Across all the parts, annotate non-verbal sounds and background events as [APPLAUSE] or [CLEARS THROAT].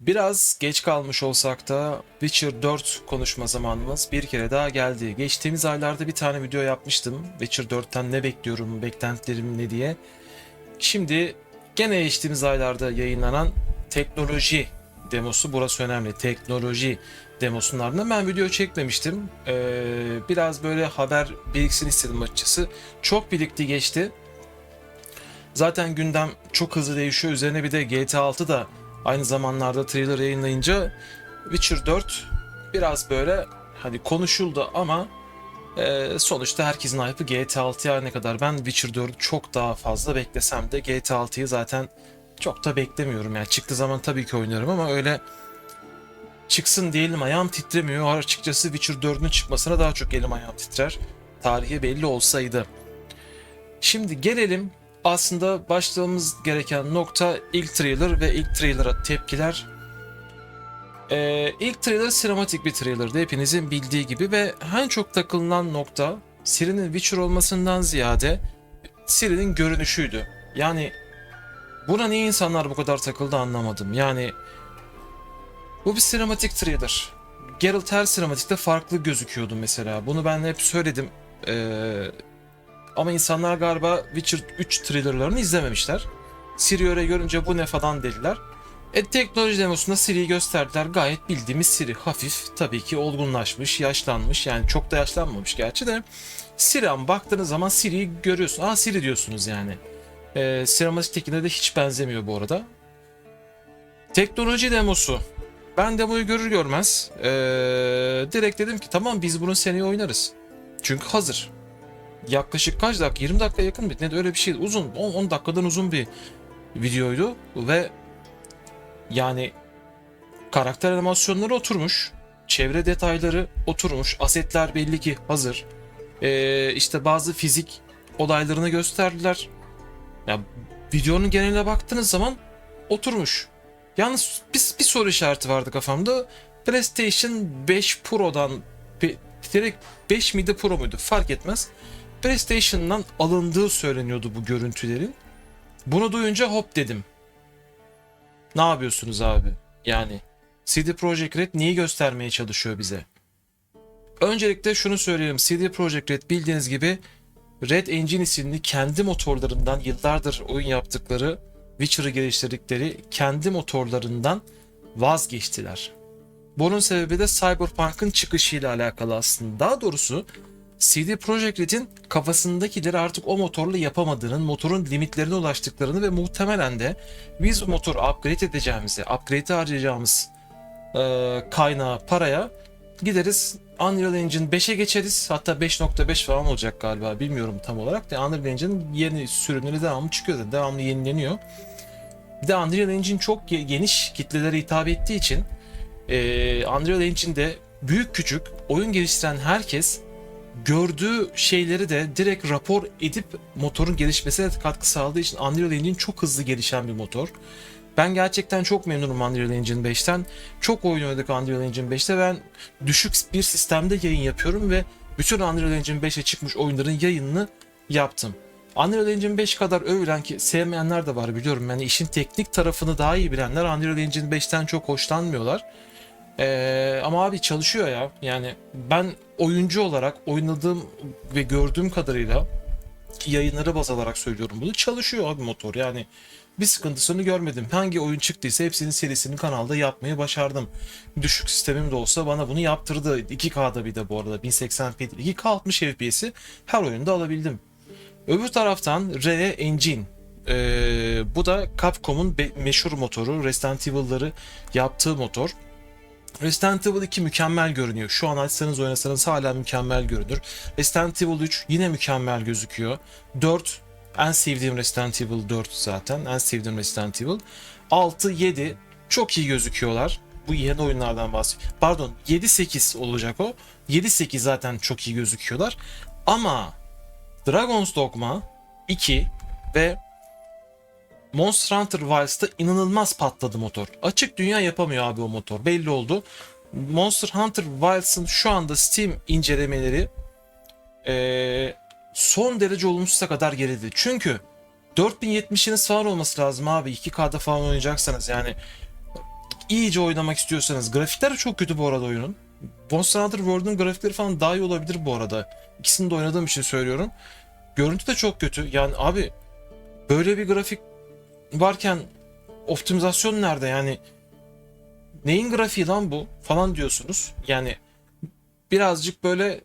Biraz geç kalmış olsak da Witcher 4 konuşma zamanımız bir kere daha geldi. Geçtiğimiz aylarda bir tane video yapmıştım. Witcher 4'ten ne bekliyorum, beklentilerim ne diye. Şimdi gene geçtiğimiz aylarda yayınlanan teknoloji demosu burası önemli. Teknoloji demosunun ardından ben video çekmemiştim. Ee, biraz böyle haber biriksin istedim açıkçası. Çok birikti geçti. Zaten gündem çok hızlı değişiyor. Üzerine bir de GTA 6 da aynı zamanlarda trailer yayınlayınca Witcher 4 biraz böyle hani konuşuldu ama e, sonuçta herkesin hype'ı GTA 6'ya ne kadar ben Witcher 4'ü çok daha fazla beklesem de GTA 6'yı zaten çok da beklemiyorum. Yani çıktığı zaman tabii ki oynarım ama öyle çıksın diyelim ayağım titremiyor. Açıkçası Witcher 4'ün çıkmasına daha çok elim ayağım titrer. Tarihi belli olsaydı. Şimdi gelelim aslında başlamamız gereken nokta ilk trailer ve ilk trailer'a tepkiler. Ee, ilk trailer sinematik bir trailerdı hepinizin bildiği gibi ve en çok takılınan nokta Ciri'nin Witcher olmasından ziyade Ciri'nin görünüşüydü. Yani buna niye insanlar bu kadar takıldı anlamadım. Yani bu bir sinematik trailer. Geralt her sinematikte farklı gözüküyordu mesela. Bunu ben hep söyledim. Ee, ama insanlar galiba Witcher 3 trailerlarını izlememişler. Ciri öyle görünce bu ne falan dediler. E teknoloji demosunda Ciri'yi gösterdiler. Gayet bildiğimiz Ciri. Hafif tabii ki olgunlaşmış, yaşlanmış. Yani çok da yaşlanmamış gerçi de. Ama baktığınız zaman Ciri'yi görüyorsun. Aa Ciri diyorsunuz yani. E, Sinematik'tekine de hiç benzemiyor bu arada. Teknoloji demosu. Ben demoyu görür görmez ee, direkt dedim ki tamam biz bunu seneye oynarız. Çünkü hazır yaklaşık kaç dakika? 20 dakika yakın bir ne de öyle bir şey uzun 10, 10 dakikadan uzun bir videoydu ve yani karakter animasyonları oturmuş çevre detayları oturmuş asetler belli ki hazır. Ee, işte bazı fizik olaylarını gösterdiler. Ya videonun geneline baktığınız zaman oturmuş. Yalnız bir, bir soru işareti vardı kafamda. PlayStation 5 Pro'dan direkt 5 miydi Pro muydu? Fark etmez PlayStation'dan alındığı söyleniyordu bu görüntülerin. Bunu duyunca hop dedim. Ne yapıyorsunuz abi? Yani CD Projekt Red neyi göstermeye çalışıyor bize? Öncelikle şunu söyleyelim. CD Projekt Red bildiğiniz gibi Red Engine isimli kendi motorlarından yıllardır oyun yaptıkları, Witcher'ı geliştirdikleri kendi motorlarından vazgeçtiler. Bunun sebebi de Cyberpunk'ın çıkışıyla alakalı aslında. Daha doğrusu CD Projekt Red'in kafasındakileri artık o motorla yapamadığının, motorun limitlerine ulaştıklarını ve muhtemelen de biz bu motoru upgrade edeceğimizi, upgrade'e harcayacağımız e, kaynağı, paraya gideriz Unreal Engine 5'e geçeriz. Hatta 5.5 falan olacak galiba bilmiyorum tam olarak. Da Unreal Engine'in yeni sürümleri devamlı çıkıyor devamlı yenileniyor. Bir de Unreal Engine çok ge- geniş kitlelere hitap ettiği için e, Unreal Engine'de büyük küçük oyun geliştiren herkes gördüğü şeyleri de direkt rapor edip motorun gelişmesine katkı sağladığı için Unreal Engine çok hızlı gelişen bir motor. Ben gerçekten çok memnunum Unreal Engine 5'ten. Çok oyun oynadık Unreal Engine 5'te. Ben düşük bir sistemde yayın yapıyorum ve bütün Unreal Engine 5'e çıkmış oyunların yayınını yaptım. Unreal Engine 5 kadar övülen ki sevmeyenler de var biliyorum. Yani işin teknik tarafını daha iyi bilenler Unreal Engine 5'ten çok hoşlanmıyorlar. Ee, ama abi çalışıyor ya. Yani ben oyuncu olarak oynadığım ve gördüğüm kadarıyla ki yayınları baz alarak söylüyorum bunu. Çalışıyor abi motor. Yani bir sıkıntısını görmedim. Hangi oyun çıktıysa hepsinin serisini kanalda yapmayı başardım. Düşük sistemim de olsa bana bunu yaptırdı. 2K'da bir de bu arada 1080p değil. 2K 60 FPS'i her oyunda alabildim. Öbür taraftan RE Engine. Ee, bu da Capcom'un meşhur motoru. Resident Evil'ları yaptığı motor. Resident Evil 2 mükemmel görünüyor. Şu an açsanız oynasanız hala mükemmel görünür. Resident Evil 3 yine mükemmel gözüküyor. 4 en sevdiğim Resident Evil 4 zaten. En sevdiğim Resident Evil. 6, 7 çok iyi gözüküyorlar. Bu yeni oyunlardan bahsediyorum. Pardon 7-8 olacak o. 7-8 zaten çok iyi gözüküyorlar. Ama Dragon's Dogma 2 ve Monster Hunter Wilds'ta inanılmaz patladı motor. Açık dünya yapamıyor abi o motor. Belli oldu. Monster Hunter Wilds'ın şu anda Steam incelemeleri eee, son derece olumsuza kadar gerildi. Çünkü 4070'iniz falan olması lazım abi. 2K'da falan oynayacaksanız yani iyice oynamak istiyorsanız grafikler çok kötü bu arada oyunun. Monster Hunter World'un grafikleri falan daha iyi olabilir bu arada. İkisini de oynadığım için söylüyorum. Görüntü de çok kötü. Yani abi böyle bir grafik varken optimizasyon nerede yani? Neyin grafiği lan bu falan diyorsunuz. Yani birazcık böyle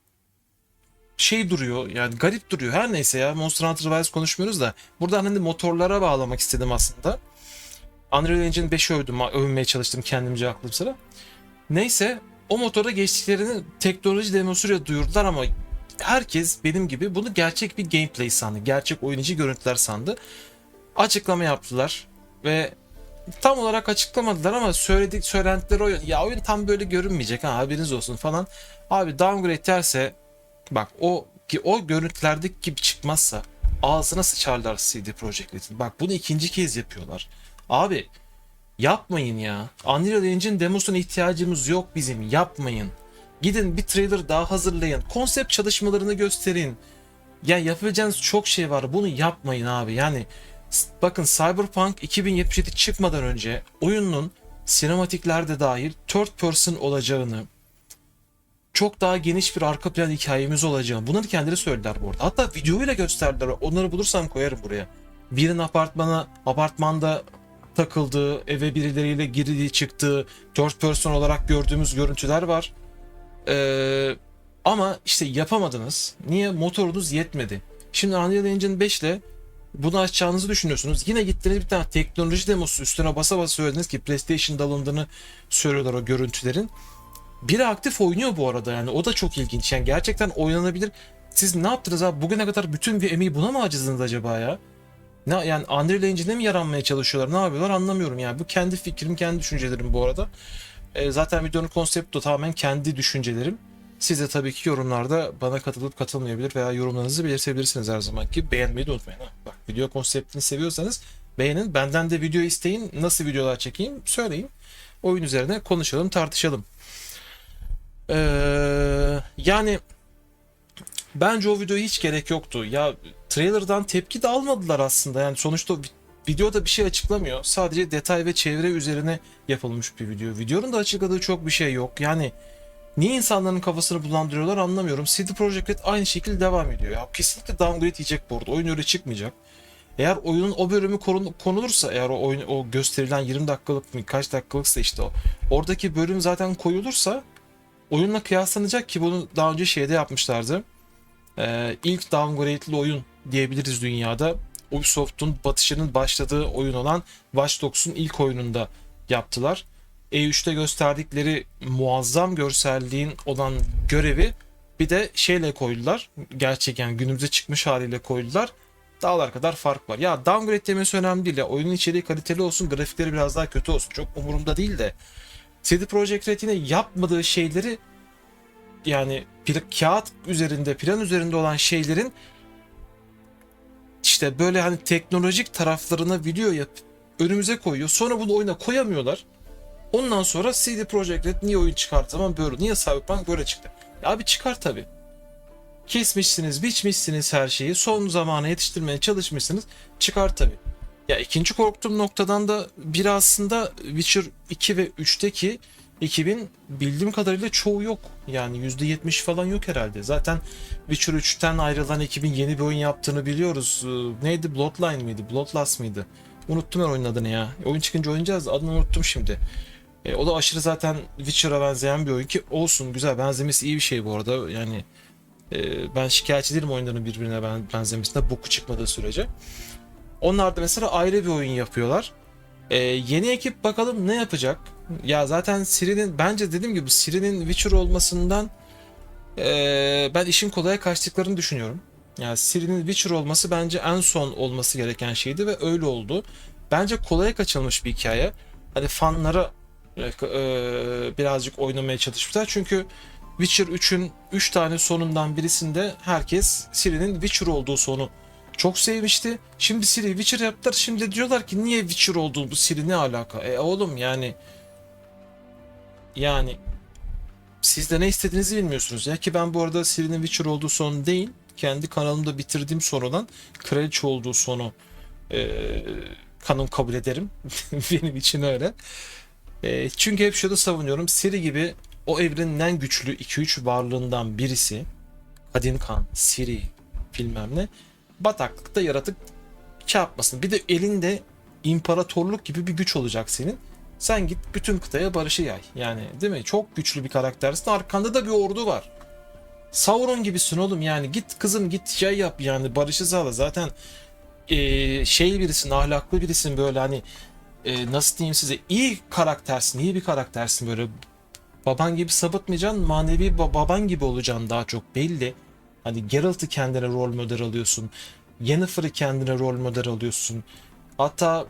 şey duruyor yani garip duruyor. Her neyse ya Monster Hunter Rise konuşmuyoruz da buradan hani motorlara bağlamak istedim aslında. Unreal Engine 5'i övdüm, övmeye çalıştım kendimce aklım sıra. Neyse o motora geçtiklerini teknoloji demosuyla duyurdular ama herkes benim gibi bunu gerçek bir gameplay sandı. Gerçek oyun içi görüntüler sandı. Açıklama yaptılar ve tam olarak açıklamadılar ama söyledik söylentileri oyun. Ya oyun tam böyle görünmeyecek ha haberiniz olsun falan. Abi downgrade derse bak o ki o görüntülerdeki gibi çıkmazsa ağzına sıçarlar CD Projekt Red'in. Bak bunu ikinci kez yapıyorlar. Abi yapmayın ya. Unreal Engine demosuna ihtiyacımız yok bizim. Yapmayın. Gidin bir trailer daha hazırlayın. Konsept çalışmalarını gösterin. Ya yapabileceğiniz çok şey var. Bunu yapmayın abi. Yani bakın Cyberpunk 2077 çıkmadan önce oyunun sinematiklerde dahil third person olacağını, çok daha geniş bir arka plan hikayemiz olacağını. Bunları kendileri söylediler bu arada. Hatta videoyla gösterdiler. Onları bulursam koyarım buraya. Birinin apartmana, apartmanda takıldığı, eve birileriyle girdiği çıktığı, third person olarak gördüğümüz görüntüler var. Ee, ama işte yapamadınız. Niye? Motorunuz yetmedi. Şimdi Unreal Engine 5 ile bunu açacağınızı düşünüyorsunuz. Yine gittiniz bir tane teknoloji demosu üstüne basa basa söylediniz ki PlayStation'da alındığını söylüyorlar o görüntülerin. Biri aktif oynuyor bu arada yani o da çok ilginç. Yani gerçekten oynanabilir. Siz ne yaptınız abi? Bugüne kadar bütün bir emeği buna mı harcadınız acaba ya? Ne, yani Unreal Engine'e mi yaranmaya çalışıyorlar? Ne yapıyorlar anlamıyorum yani. Bu kendi fikrim, kendi düşüncelerim bu arada. E, zaten videonun konsepti tamamen kendi düşüncelerim. Siz de tabii ki yorumlarda bana katılıp katılmayabilir veya yorumlarınızı belirtebilirsiniz her zaman ki beğenmeyi de unutmayın. Ha. Video konseptini seviyorsanız beğenin. Benden de video isteyin. Nasıl videolar çekeyim söyleyin. Oyun üzerine konuşalım, tartışalım. Ee, yani bence o videoya hiç gerek yoktu. Ya trailer'dan tepki de almadılar aslında. Yani sonuçta vi- videoda bir şey açıklamıyor. Sadece detay ve çevre üzerine yapılmış bir video. Videonun da açıkladığı çok bir şey yok. Yani niye insanların kafasını bulandırıyorlar anlamıyorum. CD Projekt Red aynı şekilde devam ediyor. Ya kesinlikle downgrade yiyecek bu arada. Oyun öyle çıkmayacak. Eğer oyunun o bölümü konulursa eğer o oyun o gösterilen 20 dakikalık mı kaç dakikalıksa işte o oradaki bölüm zaten koyulursa oyunla kıyaslanacak ki bunu daha önce şeyde yapmışlardı. Ee, ilk downgrade'li oyun diyebiliriz dünyada. Ubisoft'un batışının başladığı oyun olan Watch Dogs'un ilk oyununda yaptılar. E3'te gösterdikleri muazzam görselliğin olan görevi bir de şeyle koydular. Gerçekten günümüze çıkmış haliyle koydular. Dağlar kadar fark var. Ya downgrade demesi önemli değil ya. Oyunun içeriği kaliteli olsun, grafikleri biraz daha kötü olsun. Çok umurumda değil de. CD Projekt Red yine yapmadığı şeyleri yani kağıt üzerinde, plan üzerinde olan şeylerin işte böyle hani teknolojik taraflarına video yapıp önümüze koyuyor. Sonra bunu oyuna koyamıyorlar. Ondan sonra CD Projekt Red niye oyun çıkarttı zaman böyle, niye Cyberpunk böyle çıktı? Ya abi çıkar tabi. Kesmişsiniz, biçmişsiniz her şeyi. Son zamana yetiştirmeye çalışmışsınız. Çıkar tabi. Ya ikinci korktuğum noktadan da biri aslında Witcher 2 ve 3'teki ekibin bildiğim kadarıyla çoğu yok. Yani %70 falan yok herhalde. Zaten Witcher 3'ten ayrılan ekibin yeni bir oyun yaptığını biliyoruz. Ee, Neydi? Bloodline mıydı? Bloodlust mıydı? Unuttum ben oyunun adını ya. Oyun çıkınca oynayacağız. Adını unuttum şimdi. E, o da aşırı zaten Witcher'a benzeyen bir oyun ki olsun güzel. Benzemesi iyi bir şey bu arada. Yani ben şikayetçi değilim oyunların birbirine ben, benzemesinde boku çıkmadığı sürece. Onlar da mesela ayrı bir oyun yapıyorlar. Ee, yeni ekip bakalım ne yapacak? Ya zaten Siri'nin bence dediğim gibi Siri'nin Witcher olmasından ee, ben işin kolaya kaçtıklarını düşünüyorum. Yani Siri'nin Witcher olması bence en son olması gereken şeydi ve öyle oldu. Bence kolaya kaçılmış bir hikaye. Hani fanlara e, e, birazcık oynamaya çalışmışlar. Çünkü Witcher 3'ün 3 tane sonundan birisinde herkes Ciri'nin Witcher olduğu sonu çok sevmişti. Şimdi Ciri Witcher yaptılar. Şimdi diyorlar ki niye Witcher oldu bu Ciri ne alaka? E oğlum yani yani siz de ne istediğinizi bilmiyorsunuz ya ki ben bu arada Ciri'nin Witcher olduğu son değil kendi kanalımda bitirdiğim son olan Kraliçe olduğu sonu e, kanım kabul ederim. [LAUGHS] Benim için öyle. E, çünkü hep şunu savunuyorum. Siri gibi o evrenin en güçlü 2-3 varlığından birisi Kadim Kan, Siri bilmem ne bataklıkta yaratık şey yapmasın. Bir de elinde imparatorluk gibi bir güç olacak senin. Sen git bütün kıtaya barışı yay. Yani değil mi? Çok güçlü bir karaktersin. Arkanda da bir ordu var. Sauron gibisin oğlum yani git kızım git şey yap yani barışı sağla zaten eee, şey birisin ahlaklı birisin böyle hani eee, nasıl diyeyim size iyi karaktersin iyi bir karaktersin böyle baban gibi sapıtmayacaksın manevi ba- baban gibi olacaksın daha çok belli hani Geralt'ı kendine rol model alıyorsun Yennefer'ı kendine rol model alıyorsun hatta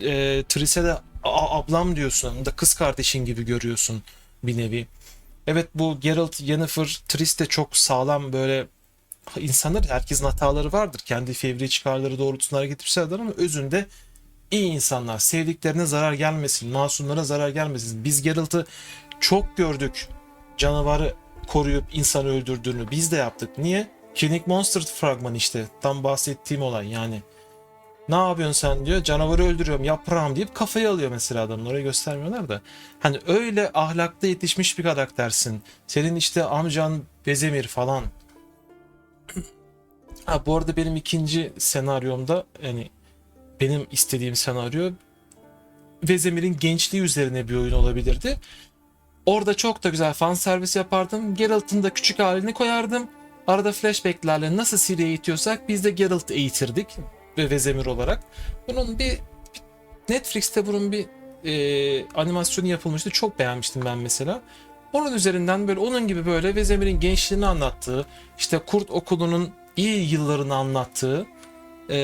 eee Triss'e de "A- ablam diyorsun da kız kardeşin gibi görüyorsun bir nevi Evet bu Geralt, Yennefer, Triss de çok sağlam böyle insanlar herkesin hataları vardır. Kendi fevri çıkarları doğrultusunda hareket etmişlerdir ama özünde iyi insanlar. Sevdiklerine zarar gelmesin, masumlara zarar gelmesin. Biz Geralt'ı çok gördük. Canavarı koruyup insanı öldürdüğünü biz de yaptık. Niye? Killing Monster fragmanı işte. Tam bahsettiğim olay yani. Ne yapıyorsun sen diyor. Canavarı öldürüyorum yaprağım deyip kafayı alıyor mesela adamın. Orayı göstermiyorlar da. Hani öyle ahlakta yetişmiş bir karaktersin. Senin işte amcan Bezemir falan. [CLEARS THROAT] Ha bu arada benim ikinci senaryomda yani benim istediğim senaryo Vezemir'in gençliği üzerine bir oyun olabilirdi. Orada çok da güzel fan servis yapardım. Geralt'ın da küçük halini koyardım. Arada flashbacklerle nasıl Ciri'yi eğitiyorsak biz de Geralt eğitirdik ve Vezemir olarak. Bunun bir Netflix'te bunun bir e, animasyonu yapılmıştı. Çok beğenmiştim ben mesela. Onun üzerinden böyle onun gibi böyle Vezemir'in gençliğini anlattığı, işte Kurt Okulu'nun iyi yıllarını anlattığı e,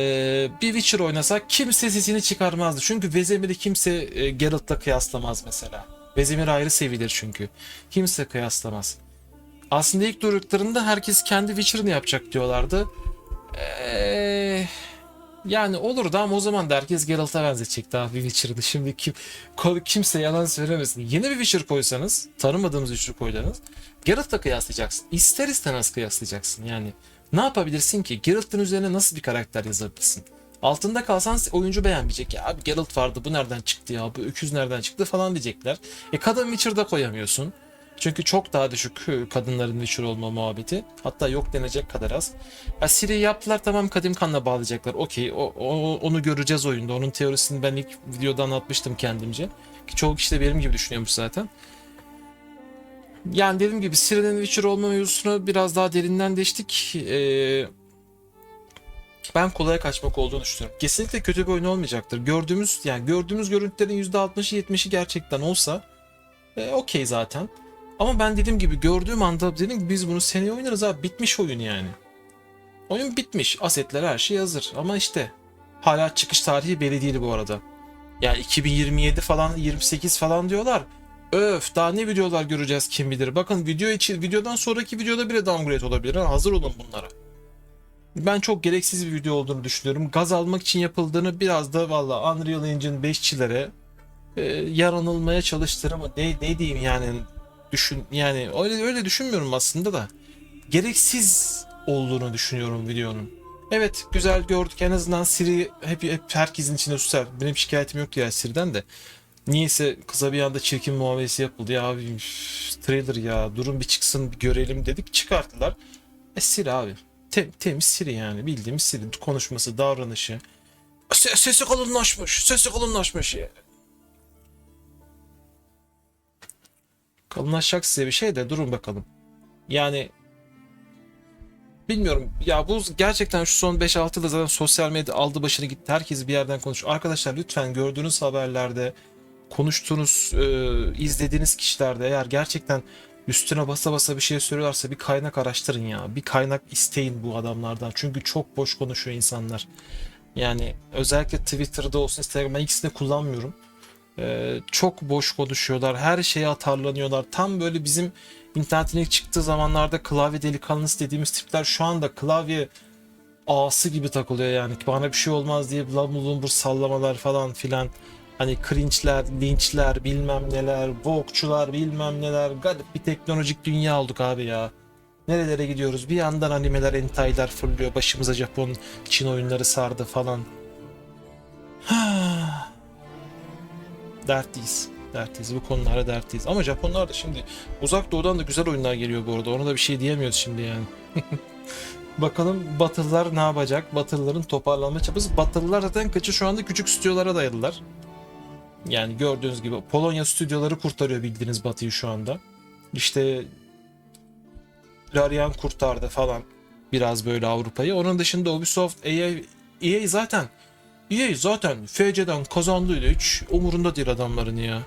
bir Witcher oynasak kimse sesini çıkarmazdı. Çünkü Vezemir'i kimse e, Geralt'la kıyaslamaz mesela. Vezemir ayrı sevilir çünkü. Kimse kıyaslamaz. Aslında ilk durduklarında herkes kendi Witcher'ını yapacak diyorlardı. Eee... Yani olurdu ama o zaman da herkes Geralt'a benzeyecekti abi Witcher'ını. Şimdi kim, kimse yalan söylemesin. Yeni bir Witcher koysanız, tanımadığımız Witcher koysanız Geralt'la kıyaslayacaksın. İster istemez kıyaslayacaksın yani. Ne yapabilirsin ki? Geralt'ın üzerine nasıl bir karakter yazabilirsin? Altında kalsan oyuncu beğenmeyecek. Ya abi Geralt vardı bu nereden çıktı ya bu öküz nereden çıktı falan diyecekler. E kadın Witcher'da koyamıyorsun. Çünkü çok daha düşük kadınların Witcher olma muhabbeti. Hatta yok denecek kadar az. Ya Siri'yi yaptılar tamam kadim kanla bağlayacaklar. Okey o, o- onu göreceğiz oyunda. Onun teorisini ben ilk videoda anlatmıştım kendimce. Ki çoğu kişi de benim gibi düşünüyormuş zaten. Yani dediğim gibi Siri'nin Witcher olma mevzusunu biraz daha derinden deştik. Ee, ben kolaya kaçmak olduğunu düşünüyorum. Kesinlikle kötü bir oyun olmayacaktır. Gördüğümüz yani gördüğümüz görüntülerin %60'ı 70'i gerçekten olsa e, okey zaten. Ama ben dediğim gibi gördüğüm anda dedim biz bunu seneye oynarız abi. Bitmiş oyun yani. Oyun bitmiş. Asetler her şey hazır. Ama işte hala çıkış tarihi belli değil bu arada. Yani 2027 falan 28 falan diyorlar. Öf daha ne videolar göreceğiz kim bilir. Bakın video için videodan sonraki videoda bile downgrade olabilir. Ha, hazır olun bunlara. Ben çok gereksiz bir video olduğunu düşünüyorum. Gaz almak için yapıldığını biraz da valla Unreal Engine 5'çilere e, yaranılmaya çalıştır ama ne, ne diyeyim yani düşün yani öyle öyle düşünmüyorum aslında da gereksiz olduğunu düşünüyorum videonun. Evet güzel gördük en azından Siri hep, hep herkesin içinde tutar. Benim şikayetim yoktu ya Siri'den de. Niyeyse kıza bir anda çirkin muamelesi yapıldı ya abi trailer ya durun bir çıksın bir görelim dedik çıkarttılar. E Siri abi Tem- temiz Siri yani bildiğimiz Siri konuşması davranışı. Se- sesi kalınlaşmış sesi kalınlaşmış. Kalınlaşacak size bir şey de durun bakalım. Yani bilmiyorum ya bu gerçekten şu son 5-6 yılda zaten sosyal medya aldı başını gitti. Herkes bir yerden konuşuyor. Arkadaşlar lütfen gördüğünüz haberlerde konuştuğunuz, e, izlediğiniz kişilerde eğer gerçekten üstüne basa basa bir şey söylüyorlarsa bir kaynak araştırın ya. Bir kaynak isteyin bu adamlardan. Çünkü çok boş konuşuyor insanlar. Yani özellikle Twitter'da olsun Instagram ben ikisini kullanmıyorum. Ee, çok boş konuşuyorlar. Her şeye atarlanıyorlar. Tam böyle bizim internetin ilk çıktığı zamanlarda klavye delikanlısı dediğimiz tipler şu anda klavye ağası gibi takılıyor yani. Bana bir şey olmaz diye lambur sallamalar falan filan. Hani cringe'ler, linçler, bilmem neler, vokçular, bilmem neler. Garip bir teknolojik dünya olduk abi ya. Nerelere gidiyoruz? Bir yandan animeler, entaylar fırlıyor. Başımıza Japon, Çin oyunları sardı falan. [SIGHS] Dertliyiz. Dertliyiz. Bu konularda dertliyiz. Ama Japonlar da şimdi uzak doğudan da güzel oyunlar geliyor bu arada. Ona da bir şey diyemiyoruz şimdi yani. [LAUGHS] Bakalım Batılılar ne yapacak? Batılıların toparlanma çabası. Batılılar zaten kaçı şu anda küçük stüdyolara dayadılar. Yani gördüğünüz gibi Polonya stüdyoları kurtarıyor bildiğiniz Batı'yı şu anda. İşte Larian kurtardı falan biraz böyle Avrupa'yı. Onun dışında Ubisoft, EA, EA zaten EA zaten FC'den kazandığıyla hiç umurunda değil adamların ya.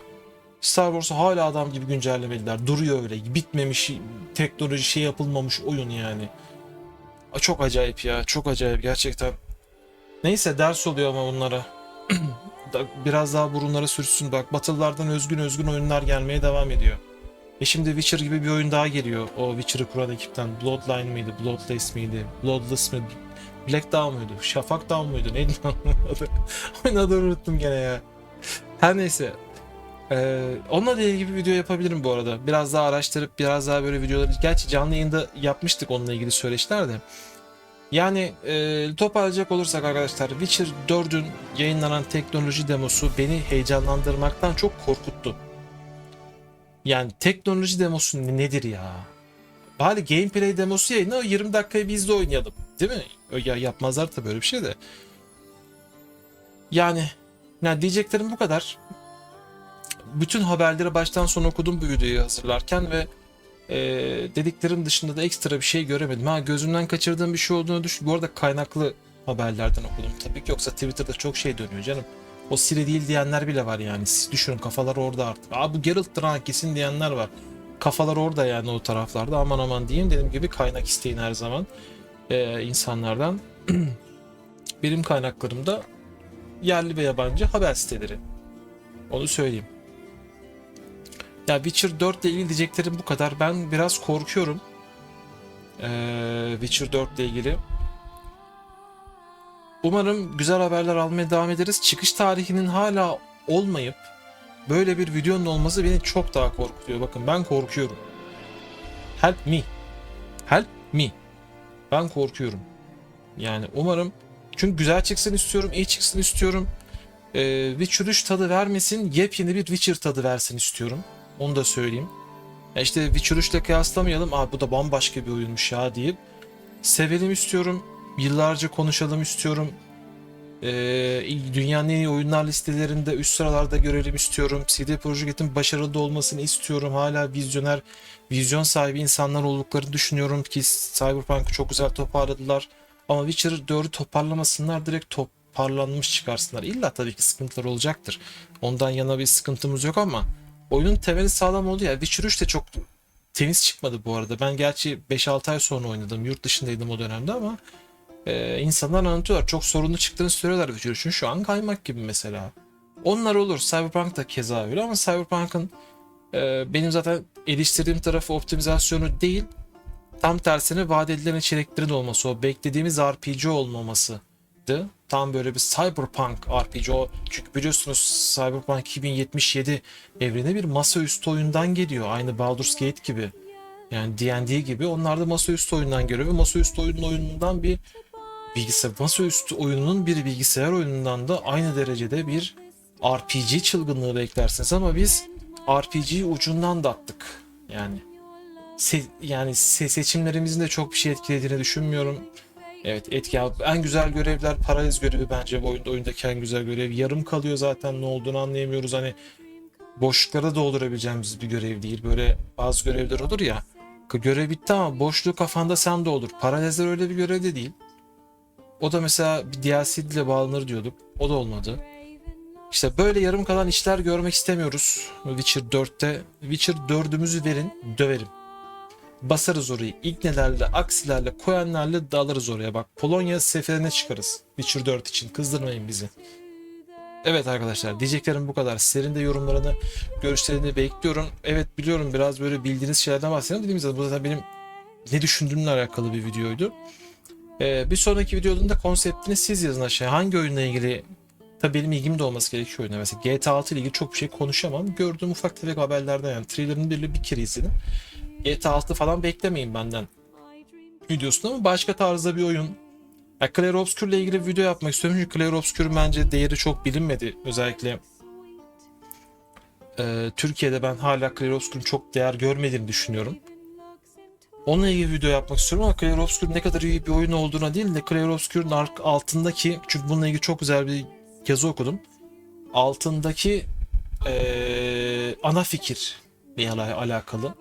Star Wars'u hala adam gibi güncellemediler. Duruyor öyle. Bitmemiş, teknoloji şey yapılmamış oyun yani. Çok acayip ya. Çok acayip gerçekten. Neyse ders oluyor ama bunlara. [CLEARS THROAT] Da- Biraz daha burunlara sürtsün. Bak Batılılardan özgün özgün oyunlar gelmeye devam ediyor. E şimdi Witcher gibi bir oyun daha geliyor. O Witcher'ı kuran ekipten. Bloodline mıydı? Bloodless miydi? Bloodless mıydı? Black Dawn muydu? Şafak Dawn muydu? [LAUGHS] Neydi lan adı? Unuttum gene ya. Her neyse. Ee, onunla ilgili bir video yapabilirim bu arada. Biraz daha araştırıp biraz daha böyle videoları... Gerçi canlı yayında yapmıştık onunla ilgili söyleşiler de. Yani e, toparlayacak olursak arkadaşlar Witcher 4'ün yayınlanan teknoloji demosu beni heyecanlandırmaktan çok korkuttu. Yani teknoloji demosu ne- nedir ya? Bari gameplay demosu yayınla o 20 dakikayı biz de oynayalım. Değil mi? Ya yapmazlar tabii böyle bir şey de. Yani, yani diyeceklerim bu kadar. Bütün haberleri baştan sona okudum bu videoyu hazırlarken ve e, dediklerim dışında da ekstra bir şey göremedim. Ha gözümden kaçırdığım bir şey olduğunu düşün. Bu arada kaynaklı haberlerden okudum tabii ki. Yoksa Twitter'da çok şey dönüyor canım. O Siri değil diyenler bile var yani. Siz düşünün kafalar orada artık. Aa bu Geralt'tır ha kesin diyenler var. Kafalar orada yani o taraflarda. Aman aman diyeyim dediğim gibi kaynak isteyin her zaman e, insanlardan. [CLEARS THROAT] Benim kaynaklarım da yerli ve yabancı haber siteleri. Onu söyleyeyim. Ya Witcher 4 ile ilgili diyeceklerim bu kadar. Ben biraz korkuyorum. Ee, Witcher 4 ile ilgili. Umarım güzel haberler almaya devam ederiz. Çıkış tarihinin hala olmayıp böyle bir videonun olması beni çok daha korkutuyor. Bakın ben korkuyorum. Help me. Help me. Ben korkuyorum. Yani umarım çünkü güzel çıksın istiyorum, iyi çıksın istiyorum. Ee, Witcher 3 tadı vermesin, yepyeni bir Witcher tadı versin istiyorum. Onu da söyleyeyim. Ya işte Witcher 3 ile kıyaslamayalım. Aa bu da bambaşka bir oyunmuş ya deyip sevelim istiyorum. Yıllarca konuşalım istiyorum. Ee, dünyanın en iyi oyunlar listelerinde üst sıralarda görelim istiyorum. CD Projekt'in başarılı olmasını istiyorum. Hala vizyoner, vizyon sahibi insanlar olduklarını düşünüyorum ki Cyberpunk'ı çok güzel toparladılar. Ama Witcher 4'ü toparlamasınlar direkt toparlanmış çıkarsınlar. İlla tabii ki sıkıntılar olacaktır. Ondan yana bir sıkıntımız yok ama oyunun temeli sağlam oldu ya. Witcher 3 de çok temiz çıkmadı bu arada. Ben gerçi 5-6 ay sonra oynadım. Yurt dışındaydım o dönemde ama e, insanlar anlatıyorlar. Çok sorunlu çıktığını söylüyorlar Witcher 3'ün. Şu an kaymak gibi mesela. Onlar olur. Cyberpunk da keza öyle ama Cyberpunk'ın e, benim zaten eleştirdiğim tarafı optimizasyonu değil. Tam tersine vaat edilen içeriklerin olması. O beklediğimiz RPG olmamasıydı. Tam böyle bir Cyberpunk RPG o. Çünkü biliyorsunuz Cyberpunk 2077 evreni bir masaüstü oyundan geliyor. Aynı Baldur's Gate gibi. Yani D&D gibi. Onlar da masaüstü oyundan geliyor ve masaüstü oyunun oyunundan bir bilgisayar masaüstü oyununun bir bilgisayar oyunundan da aynı derecede bir RPG çılgınlığı beklersiniz ama biz RPG'yi ucundan da attık. Yani se- yani se- seçimlerimizin de çok bir şey etkilediğini düşünmüyorum. Evet etki en güzel görevler paraliz görevi bence bu oyunda oyundaki en güzel görev. Yarım kalıyor zaten ne olduğunu anlayamıyoruz. Hani boşlukları doldurabileceğimiz bir görev değil. Böyle bazı görevler olur ya. Görev bitti ama boşluğu kafanda sen doldur. Paralizler öyle bir görev de değil. O da mesela bir DLC ile bağlanır diyorduk. O da olmadı. İşte böyle yarım kalan işler görmek istemiyoruz Witcher 4'te. Witcher 4'ümüzü verin, döverim. Basarız orayı. İgnelerle, aksilerle, koyanlarla dalarız oraya. Bak Polonya seferine çıkarız. Witcher 4 için. Kızdırmayın bizi. Evet arkadaşlar diyeceklerim bu kadar. Sizlerin de yorumlarını, görüşlerini bekliyorum. Evet biliyorum biraz böyle bildiğiniz şeylerden bahsediyorum. Dediğim gibi bu zaten benim ne düşündüğümle alakalı bir videoydu. Ee, bir sonraki videonun da konseptini siz yazın aşağıya. Hangi oyunla ilgili Tabii benim ilgim de olması gerekiyor oyuna. Mesela GTA 6 ile ilgili çok bir şey konuşamam. Gördüğüm ufak tefek haberlerden yani. Thriller'ın bir, bir kere izledim. GTA 6 falan beklemeyin benden videosunu ama başka tarzda bir oyun. Ya Clair Obscure ile ilgili bir video yapmak istiyorum çünkü Clair Obscure'un bence değeri çok bilinmedi. Özellikle e, Türkiye'de ben hala Clear Obscure'un çok değer görmediğini düşünüyorum. Onunla ilgili video yapmak istiyorum ama Clear Obscure ne kadar iyi bir oyun olduğuna değil de Clear Obscure'un altındaki çünkü bununla ilgili çok güzel bir yazı okudum. Altındaki eee, ana fikir ile alakalı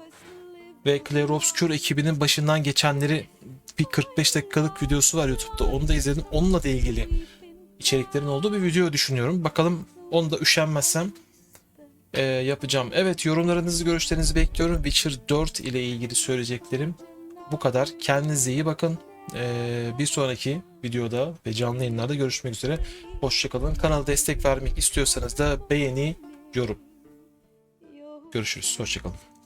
ve Clear Obscure ekibinin başından geçenleri bir 45 dakikalık videosu var YouTube'da. Onu da izledim. Onunla da ilgili içeriklerin olduğu bir video düşünüyorum. Bakalım onu da üşenmezsem eee, yapacağım. Evet yorumlarınızı, görüşlerinizi bekliyorum. Witcher 4 ile ilgili söyleyeceklerim bu kadar. Kendinize iyi bakın. Eee, bir sonraki videoda ve canlı yayınlarda görüşmek üzere. Hoşçakalın. Kanala destek vermek istiyorsanız da beğeni, yorum. Görüşürüz. Hoşçakalın.